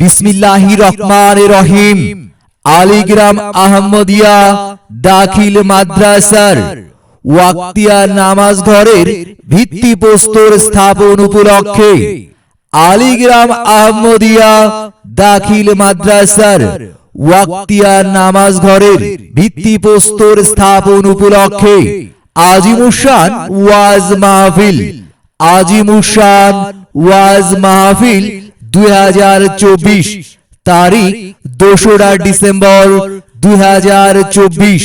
বিসমিল্লাহি রহমান রহিম। আলিগ্রাম আহমদিয়া দাখিল মাদ্রাসার ওয়াক্তিয়া নামাজ ঘরের ভিত্তি প্রস্তর স্থাপন উপলক্ষে আলিগ্রাম আহমদিয়া দাখিল মাদ্রাসার ওয়াক্তিয়া নামাজ ঘরের ভিত্তি প্রস্তর স্থাপন উপলক্ষে আজিমুসান ওয়াজ মাহফিল। আজিমুসান ওয়াজ মাহফিল দুই হাজার চব্বিশ তারিখ দোসরা ডিসেম্বর দুই হাজার চব্বিশ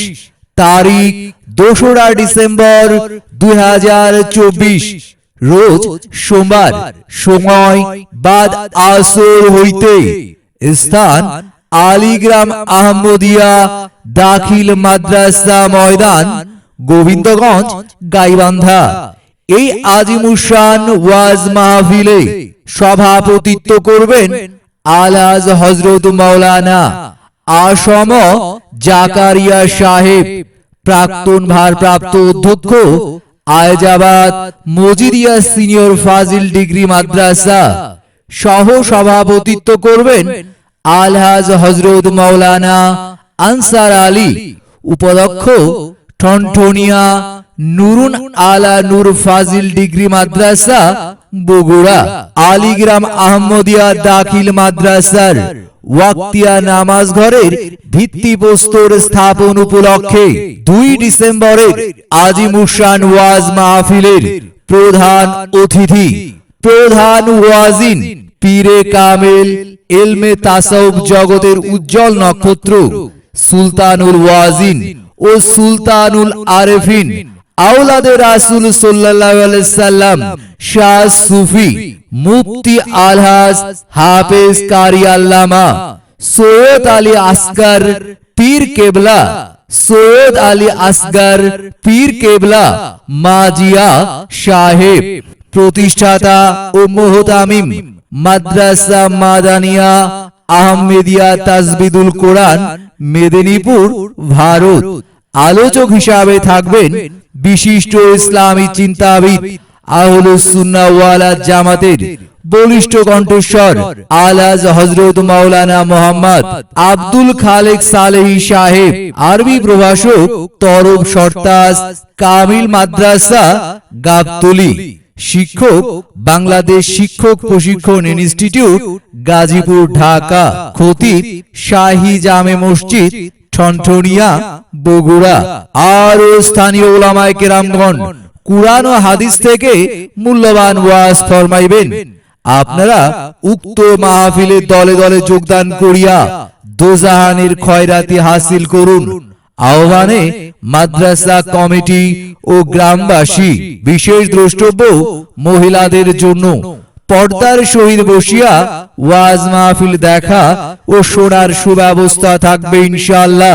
তারিখ দোসরা ডিসেম্বর দুই হাজার চব্বিশ রোজ সোমবার সময় বাদ আসর হইতে স্থান আলিগ্রাম আহমদিয়া দাখিল মাদ্রাসা ময়দান গোবিন্দগঞ্জ গাইবান্ধা। এই আজিমুসান ওয়াজ মাহফিলে সভাপতিত্ব করবেন আলাজ হজরত মাওলানা আসম জাকারিয়া সাহেব, প্রাক্তন ভারপ্রাপ্ত অধ্যক্ষ, আয়জাবাদ মজিদিয়া সিনিয়র ফাজিল ডিগ্রি মাদ্রাসা। সহ সভাপতিত্ব করবেন আলহাজ হজরত মাওলানা আনসার আলী উপলক্ষ ঠনঠনিয়া নুরুন আলা নূর ফাজিল ডিগ্রি মাদ্রাসা বগুড়া আলিগ্রাম আহমদিয়া দাখিল মাদ্রাসার ওয়াক্তিয়া নামাজ ঘরের ভিত্তি প্রস্তর স্থাপন উপলক্ষে দুই ডিসেম্বরের আজিমুসান ওয়াজ মাহফিলের প্রধান অতিথি প্রধান ওয়াজিন পীরে কামেল এলমে তাসাউব জগতের উজ্জ্বল নক্ষত্র সুলতানুল ওয়াজিন ও সুলতানুল আরেফিন। আউলাদে রাসুল সাল্লাম, শাহ সুফি, মুফতি আলহাজ, হাফেজ কারি আল্লামা, সৈয়দ আলী আসগার পীর কেবলা, সৈয়দ আলী আসগার পীর কেবলা, মাজিয়া সাহেব, প্রতিষ্ঠাতা ও মোহতামিম, মাদ্রাসা মাদানিয়া, আহমেদিয়া তাজবিদুল কোরআন, মেদিনীপুর, ভারত। আলোচক হিসাবে থাকবেন বিশিষ্ট ইসলামী চিন্তাবিদ আহলুসুন্নাওয়ালা জামাতের বলিষ্ঠ কণ্ঠস্বর আলাজ হজরত মাওলানা মোহাম্মদ আব্দুল খালেক সালেহি সাহেব, আরবি প্রভাষক তরফ সরতাজ, কামিল মাদ্রাসা, গাবতলি, শিক্ষক, বাংলাদেশ শিক্ষক প্রশিক্ষণ ইনস্টিটিউট, গাজীপুর, ঢাকা, খতিব শাহী জামে মসজিদ ঠনঠনিয়া বগুড়া আর স্থানীয় ওলামায় কেরামগণ কুরআন ও হাদিস থেকে মূল্যবান ওয়াজ ফরমাইবেন। আপনারা উক্ত মাহফিলে দলে দলে যোগদান করিয়া দোজাহানের খয়রাতি হাসিল করুন। আহ্বানে মাদ্রাসা কমিটি ও গ্রামবাসী বিশেষ দ্রষ্টব্য মহিলাদের জন্য পর্দার সহিত বসিয়া ওয়াজ মাহফিল দেখা ও শোনার সুব্যবস্থা থাকবে ইনশাআল্লাহ।